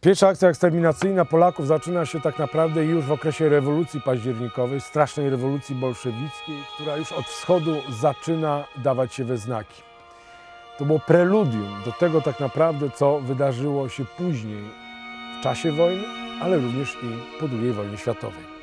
Pierwsza akcja eksterminacyjna Polaków zaczyna się tak naprawdę już w okresie rewolucji październikowej, strasznej rewolucji bolszewickiej, która już od wschodu zaczyna dawać się we znaki. To było preludium do tego tak naprawdę, co wydarzyło się później w czasie wojny, ale również i po II wojnie światowej.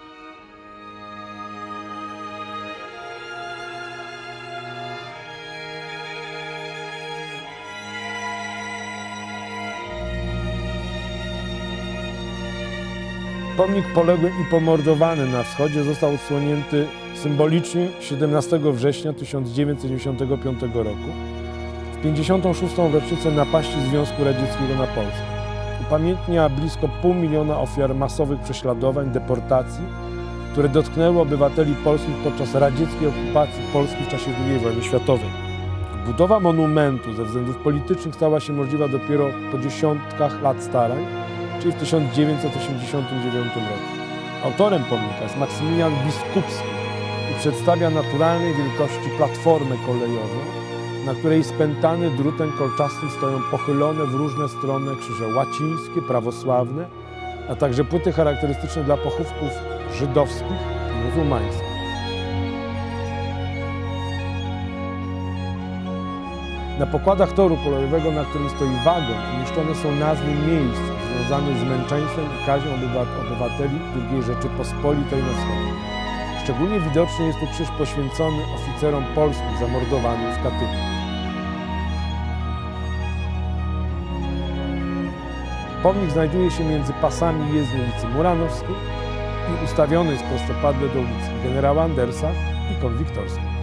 Pomnik poległym i pomordowanym na wschodzie został odsłonięty symbolicznie 17 września 1995 roku w 56. rocznicę napaści Związku Radzieckiego na Polskę. Upamiętnia blisko pół miliona ofiar masowych prześladowań, deportacji, które dotknęły obywateli polskich podczas radzieckiej okupacji Polski w czasie II wojny światowej. Budowa monumentu ze względów politycznych stała się możliwa dopiero po dziesiątkach lat starań, czyli w 1989 roku. Autorem pomnika jest Maksymilian Biskupski i przedstawia naturalnej wielkości platformę kolejową, na której spętany drutem kolczastym stoją pochylone w różne strony krzyże łacińskie, prawosławne, a także płyty charakterystyczne dla pochówków żydowskich i muzułmańskich. Na pokładach toru kolejowego, na którym stoi wagon, umieszczone są nazwy miejsc związanych z męczeństwem i kazią obywa- obywateli II Rzeczypospolitej na wschodzie. Szczególnie widoczny jest tu krzyż poświęcony oficerom polskim zamordowanym w Katyniu. Pomnik znajduje się między pasami jezdni ulicy Muranowskiej i ustawiony jest prostopadle do ulicy Generała Andersa i Konwiktorskiej.